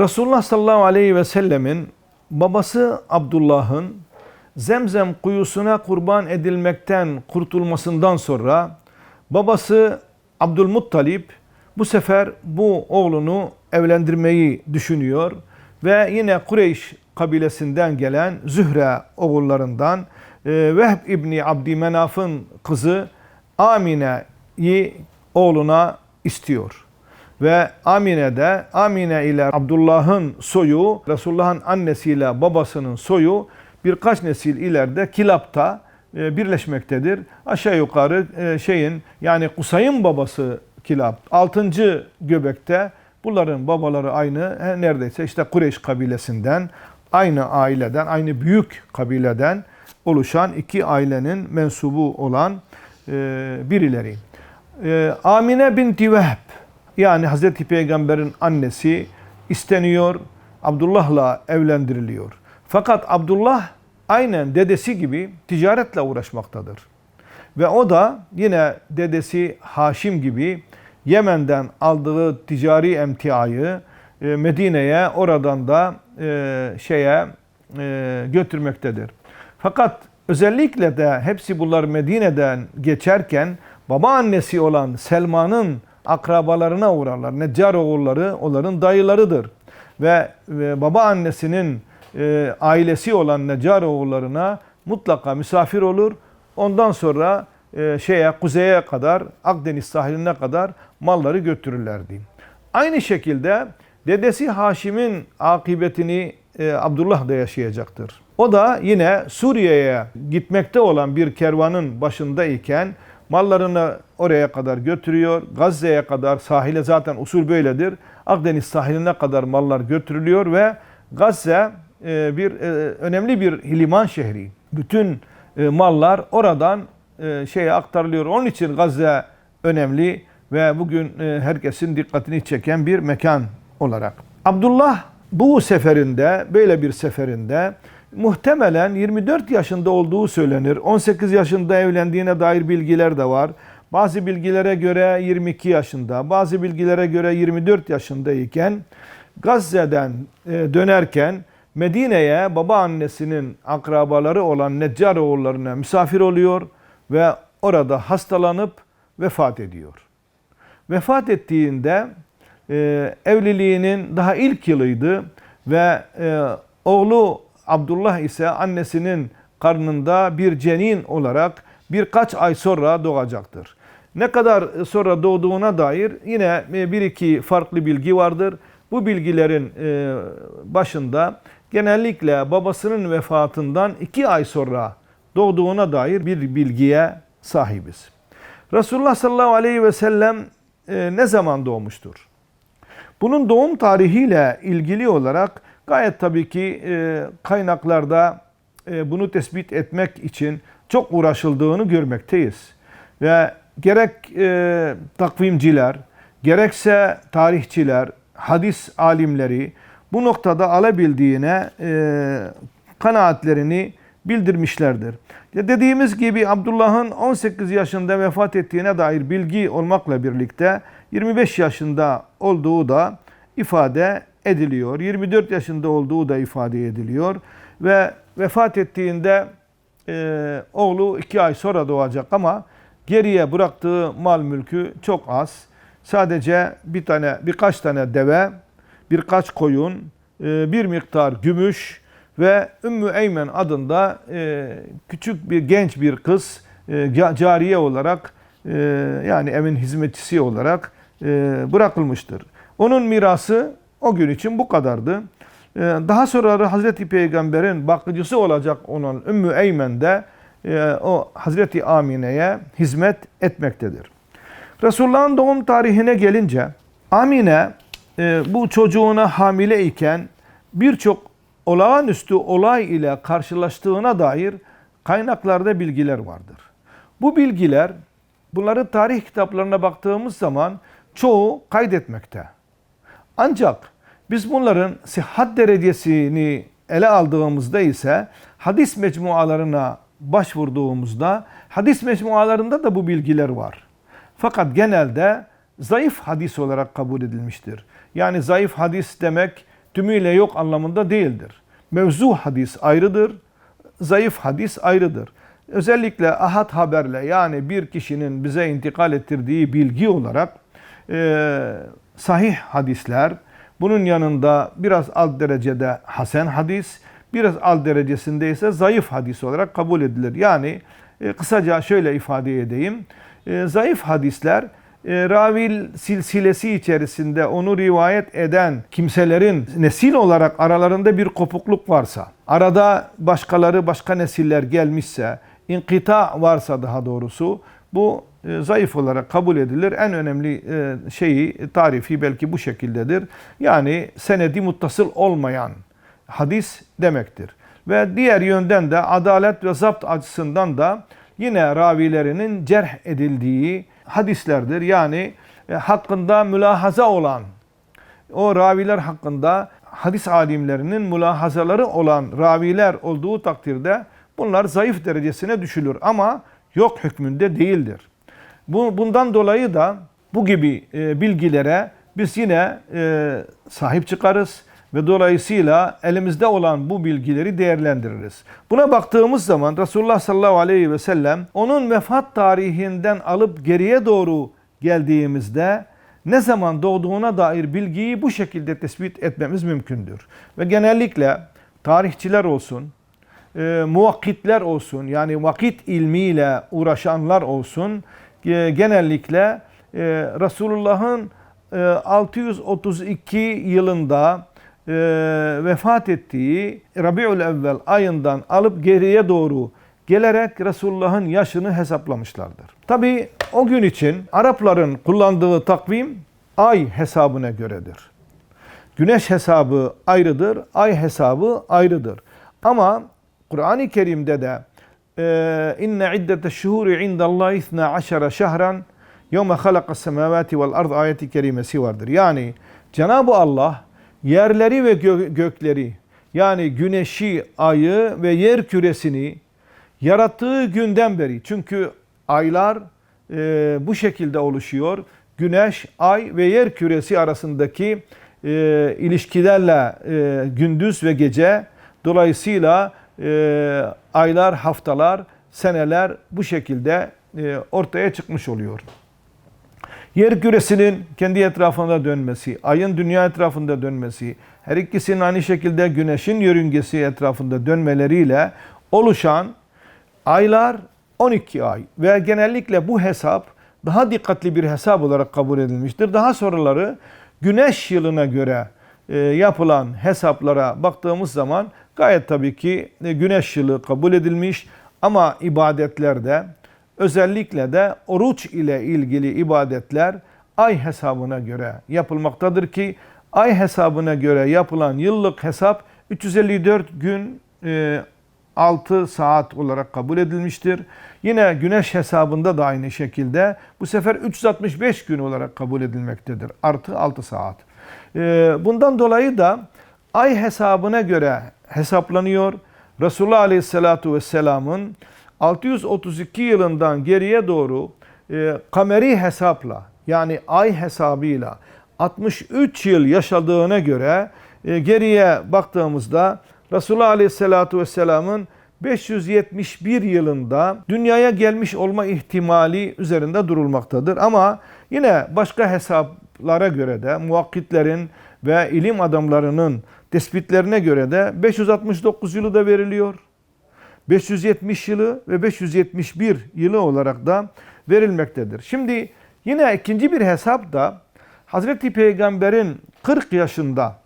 Resulullah sallallahu aleyhi ve sellemin babası Abdullah'ın Zemzem kuyusuna kurban edilmekten kurtulmasından sonra babası Abdülmuttalip bu sefer bu oğlunu evlendirmeyi düşünüyor ve yine Kureyş kabilesinden gelen Zühre oğullarından e, Vehb İbni Abdümenaf'ın kızı Amine'yi oğluna istiyor. Ve Amine de Amine ile Abdullah'ın soyu, Resulullah'ın annesiyle babasının soyu birkaç nesil ileride Kilap'ta e, birleşmektedir. Aşağı yukarı e, şeyin yani Kusay'ın babası Kilap 6. göbekte bunların babaları aynı he, neredeyse işte Kureyş kabilesinden aynı aileden aynı büyük kabileden oluşan iki ailenin mensubu olan e, birileri. E, Amine binti Vehb yani Hazreti Peygamber'in annesi isteniyor, Abdullah'la evlendiriliyor. Fakat Abdullah aynen dedesi gibi ticaretle uğraşmaktadır. Ve o da yine dedesi Haşim gibi Yemen'den aldığı ticari emtiayı e, Medine'ye oradan da e, şeye e, götürmektedir. Fakat özellikle de hepsi bunlar Medine'den geçerken baba annesi olan Selma'nın akrabalarına uğrarlar. Neccar oğulları onların dayılarıdır. Ve, ve baba annesinin e, ailesi olan Neccar oğullarına mutlaka misafir olur. Ondan sonra e, şeye kuzeye kadar Akdeniz sahiline kadar malları götürürlerdi. Aynı şekilde dedesi Haşim'in akıbetini e, Abdullah da yaşayacaktır. O da yine Suriye'ye gitmekte olan bir kervanın başındayken mallarını oraya kadar götürüyor. Gazze'ye kadar sahile zaten usul böyledir. Akdeniz sahiline kadar mallar götürülüyor ve Gazze e, bir e, önemli bir liman şehri. Bütün e, mallar oradan şeye aktarılıyor. Onun için Gazze önemli ve bugün herkesin dikkatini çeken bir mekan olarak. Abdullah bu seferinde, böyle bir seferinde muhtemelen 24 yaşında olduğu söylenir. 18 yaşında evlendiğine dair bilgiler de var. Bazı bilgilere göre 22 yaşında, bazı bilgilere göre 24 yaşındayken Gazze'den dönerken Medine'ye baba annesinin akrabaları olan Neccar oğullarına misafir oluyor ve orada hastalanıp vefat ediyor. Vefat ettiğinde e, evliliğinin daha ilk yılıydı ve e, oğlu Abdullah ise annesinin karnında bir cenin olarak birkaç ay sonra doğacaktır. Ne kadar sonra doğduğuna dair yine bir iki farklı bilgi vardır. Bu bilgilerin e, başında genellikle babasının vefatından iki ay sonra doğduğuna dair bir bilgiye sahibiz. Resulullah sallallahu aleyhi ve sellem e, ne zaman doğmuştur? Bunun doğum tarihiyle ilgili olarak gayet tabii ki e, kaynaklarda e, bunu tespit etmek için çok uğraşıldığını görmekteyiz. Ve gerek e, takvimciler, gerekse tarihçiler, hadis alimleri bu noktada alabildiğine e, kanaatlerini bildirmişlerdir. Ya dediğimiz gibi Abdullah'ın 18 yaşında vefat ettiğine dair bilgi olmakla birlikte 25 yaşında olduğu da ifade ediliyor. 24 yaşında olduğu da ifade ediliyor. Ve vefat ettiğinde e, oğlu 2 ay sonra doğacak ama geriye bıraktığı mal mülkü çok az. Sadece bir tane birkaç tane deve, birkaç koyun, e, bir miktar gümüş ve Ümmü Eymen adında e, küçük bir genç bir kız e, cariye olarak yani evin hizmetçisi olarak bırakılmıştır. Onun mirası o gün için bu kadardı. Daha sonra Hazreti Peygamber'in bakıcısı olacak olan Ümmü Eymen de o Hazreti Amine'ye hizmet etmektedir. Resulullah'ın doğum tarihine gelince Amine e, bu çocuğuna hamile iken birçok olağanüstü olay ile karşılaştığına dair kaynaklarda bilgiler vardır. Bu bilgiler bunları tarih kitaplarına baktığımız zaman çoğu kaydetmekte. Ancak biz bunların sıhhat derecesini ele aldığımızda ise hadis mecmualarına başvurduğumuzda hadis mecmualarında da bu bilgiler var. Fakat genelde zayıf hadis olarak kabul edilmiştir. Yani zayıf hadis demek tümüyle yok anlamında değildir. Mevzu hadis ayrıdır, zayıf hadis ayrıdır. Özellikle ahad haberle yani bir kişinin bize intikal ettirdiği bilgi olarak e, sahih hadisler, bunun yanında biraz alt derecede hasen hadis, biraz alt derecesinde ise zayıf hadis olarak kabul edilir. Yani e, kısaca şöyle ifade edeyim. E, zayıf hadisler e, ravil silsilesi içerisinde onu rivayet eden kimselerin nesil olarak aralarında bir kopukluk varsa, arada başkaları başka nesiller gelmişse, inkita varsa daha doğrusu bu e, zayıf olarak kabul edilir. En önemli e, şeyi tarifi belki bu şekildedir. Yani senedi muttasıl olmayan hadis demektir. Ve diğer yönden de adalet ve zapt açısından da yine ravilerinin cerh edildiği hadislerdir. Yani e, hakkında mülahaza olan, o raviler hakkında hadis alimlerinin mülahazaları olan raviler olduğu takdirde bunlar zayıf derecesine düşülür ama yok hükmünde değildir. Bu, bundan dolayı da bu gibi e, bilgilere biz yine e, sahip çıkarız ve dolayısıyla elimizde olan bu bilgileri değerlendiririz. Buna baktığımız zaman Resulullah sallallahu aleyhi ve sellem onun vefat tarihinden alıp geriye doğru geldiğimizde ne zaman doğduğuna dair bilgiyi bu şekilde tespit etmemiz mümkündür. Ve genellikle tarihçiler olsun, e, muvakkitler olsun yani vakit ilmiyle uğraşanlar olsun e, genellikle e, Resulullah'ın e, 632 yılında e, vefat ettiği Rabiül Evvel ayından alıp geriye doğru gelerek Resulullah'ın yaşını hesaplamışlardır. Tabi o gün için Arapların kullandığı takvim ay hesabına göredir. Güneş hesabı ayrıdır, ay hesabı ayrıdır. Ama Kur'an-ı Kerim'de de e, inne iddete şuhuri indallahi ithna aşara şehran yevme halakas semavati vel ard ayeti kerimesi vardır. Yani Cenab-ı Allah yerleri ve gö- gökleri yani güneşi, ayı ve yer küresini yarattığı günden beri çünkü aylar e, bu şekilde oluşuyor. Güneş, ay ve yer küresi arasındaki e, ilişkilerle e, gündüz ve gece dolayısıyla e, aylar, haftalar, seneler bu şekilde e, ortaya çıkmış oluyor. Yer küresinin kendi etrafında dönmesi, ayın dünya etrafında dönmesi, her ikisinin aynı şekilde güneşin yörüngesi etrafında dönmeleriyle oluşan aylar 12 ay ve genellikle bu hesap daha dikkatli bir hesap olarak kabul edilmiştir. Daha sonraları güneş yılına göre e, yapılan hesaplara baktığımız zaman gayet tabii ki e, güneş yılı kabul edilmiş ama ibadetlerde özellikle de oruç ile ilgili ibadetler ay hesabına göre yapılmaktadır ki ay hesabına göre yapılan yıllık hesap 354 gün 6 e, saat olarak kabul edilmiştir. Yine güneş hesabında da aynı şekilde bu sefer 365 gün olarak kabul edilmektedir. Artı 6 saat. E, bundan dolayı da ay hesabına göre hesaplanıyor. Resulullah Aleyhisselatü Vesselam'ın 632 yılından geriye doğru e, kameri hesapla yani ay hesabıyla 63 yıl yaşadığına göre e, geriye baktığımızda Resulullah Aleyhisselatü Vesselam'ın 571 yılında dünyaya gelmiş olma ihtimali üzerinde durulmaktadır. Ama yine başka hesaplara göre de muvakkitlerin ve ilim adamlarının tespitlerine göre de 569 yılı da veriliyor. 570 yılı ve 571 yılı olarak da verilmektedir. Şimdi yine ikinci bir hesap da Hazreti Peygamber'in 40 yaşında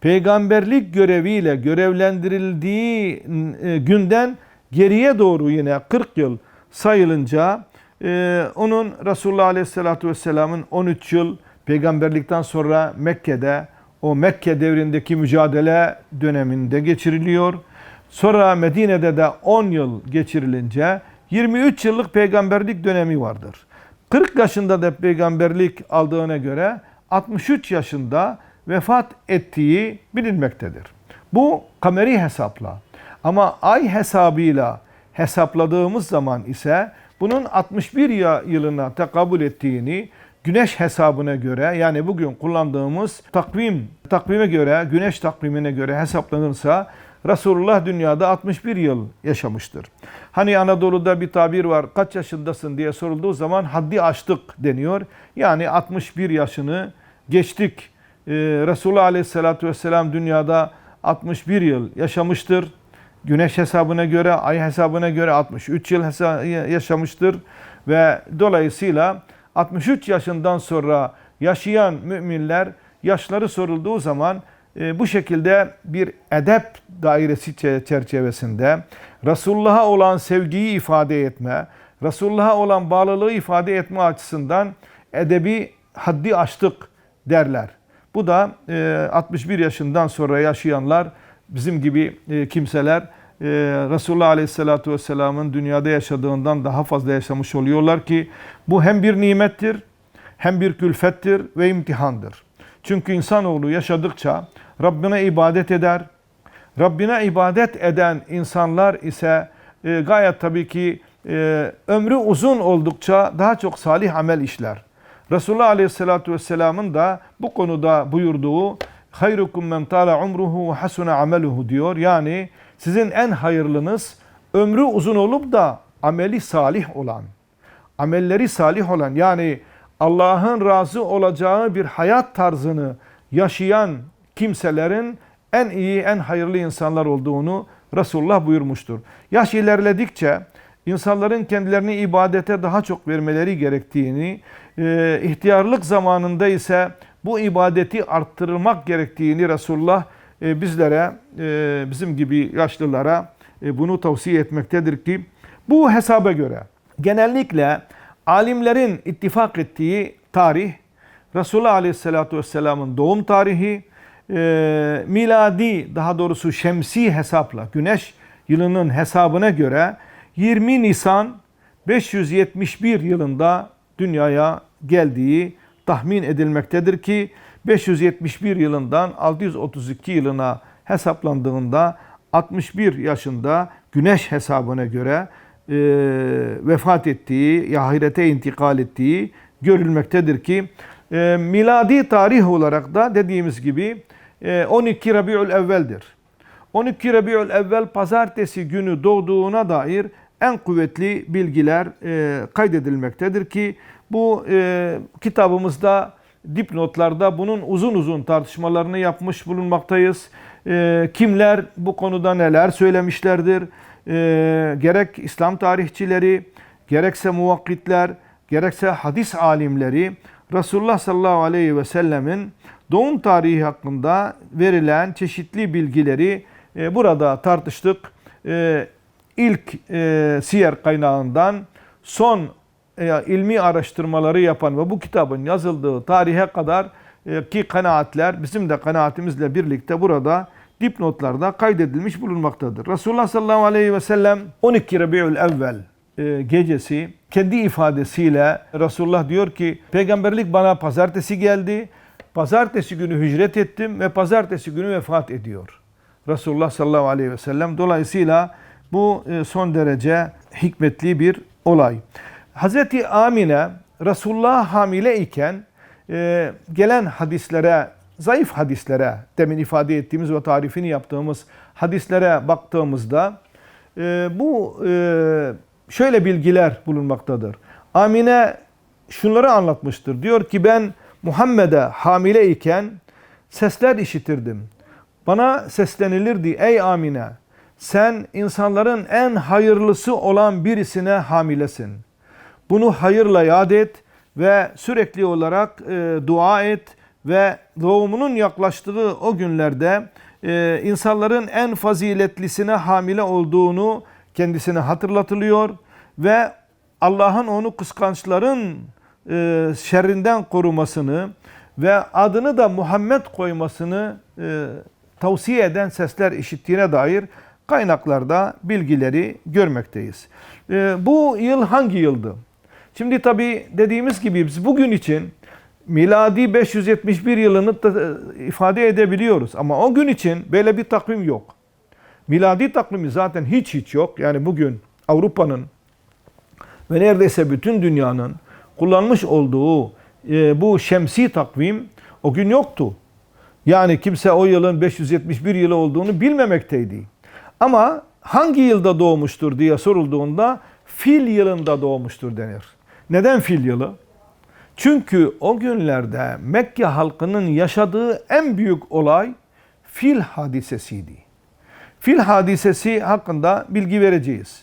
peygamberlik göreviyle görevlendirildiği e, günden geriye doğru yine 40 yıl sayılınca e, onun Resulullah Aleyhisselatü Vesselam'ın 13 yıl peygamberlikten sonra Mekke'de o Mekke devrindeki mücadele döneminde geçiriliyor. Sonra Medine'de de 10 yıl geçirilince 23 yıllık peygamberlik dönemi vardır. 40 yaşında da peygamberlik aldığına göre 63 yaşında vefat ettiği bilinmektedir. Bu kameri hesapla. Ama ay hesabıyla hesapladığımız zaman ise bunun 61 yılına tekabül ettiğini, güneş hesabına göre yani bugün kullandığımız takvim takvime göre güneş takvimine göre hesaplanırsa Resulullah dünyada 61 yıl yaşamıştır. Hani Anadolu'da bir tabir var kaç yaşındasın diye sorulduğu zaman haddi aştık deniyor. Yani 61 yaşını geçtik. Ee, Resulullah Aleyhisselatü Vesselam dünyada 61 yıl yaşamıştır. Güneş hesabına göre, ay hesabına göre 63 yıl yaşamıştır. Ve dolayısıyla 63 yaşından sonra yaşayan müminler yaşları sorulduğu zaman e, bu şekilde bir edep dairesi çerçevesinde Resulullah'a olan sevgiyi ifade etme, Resulullah'a olan bağlılığı ifade etme açısından edebi haddi aştık derler. Bu da 61 e, yaşından sonra yaşayanlar bizim gibi e, kimseler Resulullah Aleyhisselatü Vesselam'ın dünyada yaşadığından daha fazla yaşamış oluyorlar ki bu hem bir nimettir hem bir külfettir ve imtihandır. Çünkü insanoğlu yaşadıkça Rabbine ibadet eder. Rabbine ibadet eden insanlar ise e, gayet tabii ki e, ömrü uzun oldukça daha çok salih amel işler. Resulullah Aleyhisselatü Vesselam'ın da bu konuda buyurduğu hayrukum men tala umruhu ve hasuna ameluhu diyor. Yani sizin en hayırlınız ömrü uzun olup da ameli salih olan, amelleri salih olan yani Allah'ın razı olacağı bir hayat tarzını yaşayan kimselerin en iyi, en hayırlı insanlar olduğunu Resulullah buyurmuştur. Yaş ilerledikçe insanların kendilerini ibadete daha çok vermeleri gerektiğini, e, ihtiyarlık zamanında ise bu ibadeti arttırmak gerektiğini Resulullah e, bizlere, e, bizim gibi yaşlılara bunu tavsiye etmektedir ki bu hesaba göre genellikle alimlerin ittifak ettiği tarih Resulullah Aleyhisselatü Vesselam'ın doğum tarihi, e, miladi daha doğrusu şemsi hesapla güneş yılının hesabına göre 20 Nisan 571 yılında dünyaya geldiği tahmin edilmektedir ki 571 yılından 632 yılına hesaplandığında 61 yaşında güneş hesabına göre e, vefat ettiği, ahirete intikal ettiği görülmektedir ki e, miladi tarih olarak da dediğimiz gibi 12 e, Rabiül Evvel'dir. 12 Rabiül Evvel pazartesi günü doğduğuna dair en kuvvetli bilgiler e, kaydedilmektedir ki bu e, kitabımızda dipnotlarda bunun uzun uzun tartışmalarını yapmış bulunmaktayız. E, kimler bu konuda neler söylemişlerdir? E, gerek İslam tarihçileri, gerekse muvakkitler, gerekse hadis alimleri Resulullah sallallahu aleyhi ve sellemin doğum tarihi hakkında verilen çeşitli bilgileri e, burada tartıştık. E, ilk e, siyer kaynağından son e, ilmi araştırmaları yapan ve bu kitabın yazıldığı tarihe kadar e, ki kanaatler bizim de kanaatimizle birlikte burada dipnotlarda kaydedilmiş bulunmaktadır. Resulullah sallallahu aleyhi ve sellem 12 Rabiül Evvel e, gecesi kendi ifadesiyle Resulullah diyor ki peygamberlik bana pazartesi geldi. Pazartesi günü hicret ettim ve pazartesi günü vefat ediyor. Resulullah sallallahu aleyhi ve sellem. Dolayısıyla bu e, son derece hikmetli bir olay. Hazreti Amine Resulullah hamile iken e, gelen hadislere, zayıf hadislere, demin ifade ettiğimiz ve tarifini yaptığımız hadislere baktığımızda bu şöyle bilgiler bulunmaktadır. Amine şunları anlatmıştır. Diyor ki ben Muhammed'e hamile iken sesler işitirdim. Bana seslenilirdi ey Amine sen insanların en hayırlısı olan birisine hamilesin. Bunu hayırla yad et ve sürekli olarak e, dua et ve doğumunun yaklaştığı o günlerde e, insanların en faziletlisine hamile olduğunu kendisine hatırlatılıyor ve Allah'ın onu kıskançların e, şerrinden korumasını ve adını da Muhammed koymasını e, tavsiye eden sesler işittiğine dair kaynaklarda bilgileri görmekteyiz. E, bu yıl hangi yıldı? Şimdi tabi dediğimiz gibi biz bugün için miladi 571 yılını ifade edebiliyoruz. Ama o gün için böyle bir takvim yok. Miladi takvimi zaten hiç hiç yok. Yani bugün Avrupa'nın ve neredeyse bütün dünyanın kullanmış olduğu e, bu şemsi takvim o gün yoktu. Yani kimse o yılın 571 yılı olduğunu bilmemekteydi. Ama hangi yılda doğmuştur diye sorulduğunda fil yılında doğmuştur denir. Neden fil yılı? Çünkü o günlerde Mekke halkının yaşadığı en büyük olay fil hadisesiydi. Fil hadisesi hakkında bilgi vereceğiz.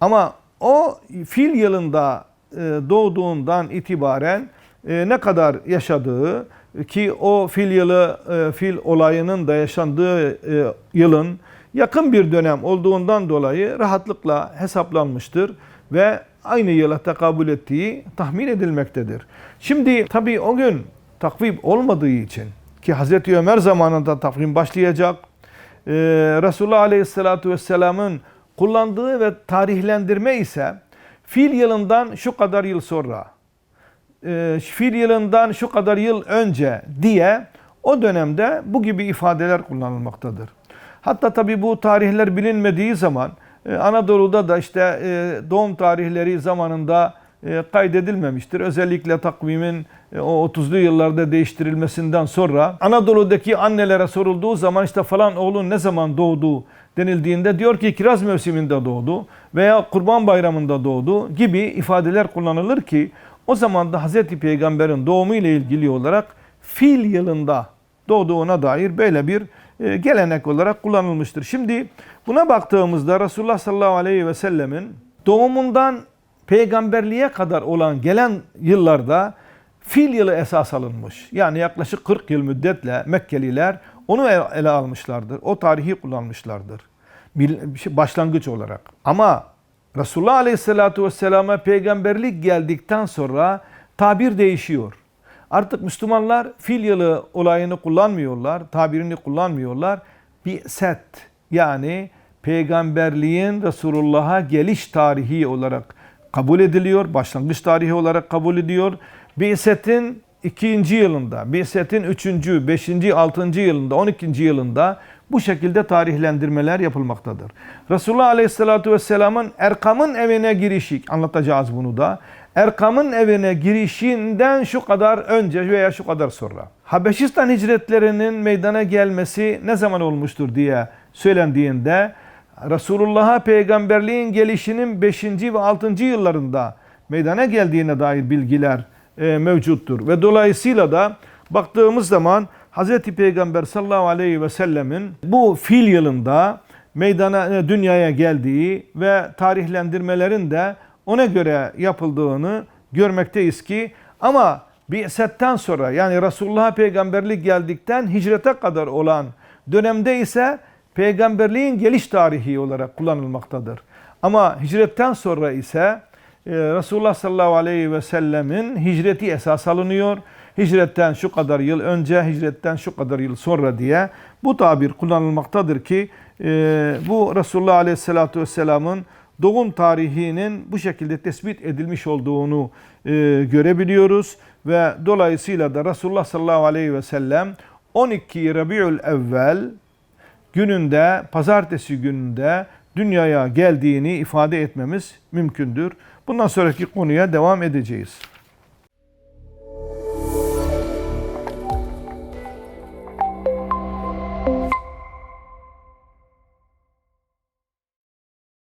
Ama o fil yılında e, doğduğundan itibaren e, ne kadar yaşadığı ki o fil yılı e, fil olayının da yaşandığı yılın yakın bir dönem olduğundan dolayı rahatlıkla hesaplanmıştır ve aynı yıla tekabül ettiği tahmin edilmektedir. Şimdi tabii o gün takvim olmadığı için ki Hazreti Ömer zamanında takvim başlayacak. Ee, Resulullah Aleyhisselatü Vesselam'ın kullandığı ve tarihlendirme ise fil yılından şu kadar yıl sonra, e, fil yılından şu kadar yıl önce diye o dönemde bu gibi ifadeler kullanılmaktadır. Hatta tabii bu tarihler bilinmediği zaman Anadolu'da da işte e, doğum tarihleri zamanında e, kaydedilmemiştir. Özellikle takvimin e, o 30'lu yıllarda değiştirilmesinden sonra Anadolu'daki annelere sorulduğu zaman işte falan oğlun ne zaman doğdu denildiğinde diyor ki kiraz mevsiminde doğdu veya kurban bayramında doğdu gibi ifadeler kullanılır ki o zaman da Hz. Peygamber'in doğumu ile ilgili olarak fil yılında doğduğuna dair böyle bir e, gelenek olarak kullanılmıştır. Şimdi buna baktığımızda Resulullah sallallahu aleyhi ve sellemin doğumundan peygamberliğe kadar olan gelen yıllarda fil yılı esas alınmış. Yani yaklaşık 40 yıl müddetle Mekkeliler onu ele almışlardır. O tarihi kullanmışlardır. Şey, başlangıç olarak. Ama Resulullah Aleyhisselatü Vesselam'a peygamberlik geldikten sonra tabir değişiyor. Artık Müslümanlar fil yılı olayını kullanmıyorlar, tabirini kullanmıyorlar. Bir set yani peygamberliğin Resulullah'a geliş tarihi olarak kabul ediliyor, başlangıç tarihi olarak kabul ediyor. Bi'setin ikinci yılında, Bi'setin üçüncü, beşinci, altıncı yılında, on ikinci yılında bu şekilde tarihlendirmeler yapılmaktadır. Resulullah Aleyhisselatü Vesselam'ın Erkam'ın evine girişi, anlatacağız bunu da. Erkam'ın evine girişinden şu kadar önce veya şu kadar sonra. Habeşistan hicretlerinin meydana gelmesi ne zaman olmuştur diye söylendiğinde Resulullah'a peygamberliğin gelişinin 5. ve 6. yıllarında meydana geldiğine dair bilgiler e, mevcuttur. Ve dolayısıyla da baktığımız zaman Hz. Peygamber sallallahu aleyhi ve sellemin bu fil yılında meydana e, dünyaya geldiği ve tarihlendirmelerin de ona göre yapıldığını görmekteyiz ki ama Bi'setten sonra yani Resulullah'a peygamberlik geldikten hicrete kadar olan dönemde ise peygamberliğin geliş tarihi olarak kullanılmaktadır. Ama hicretten sonra ise e, Resulullah sallallahu aleyhi ve sellemin hicreti esas alınıyor. Hicretten şu kadar yıl önce, hicretten şu kadar yıl sonra diye bu tabir kullanılmaktadır ki e, bu Resulullah aleyhissalatü vesselamın doğum tarihinin bu şekilde tespit edilmiş olduğunu e, görebiliyoruz. Ve dolayısıyla da Resulullah sallallahu aleyhi ve sellem 12 Rabiül evvel gününde, pazartesi gününde dünyaya geldiğini ifade etmemiz mümkündür. Bundan sonraki konuya devam edeceğiz.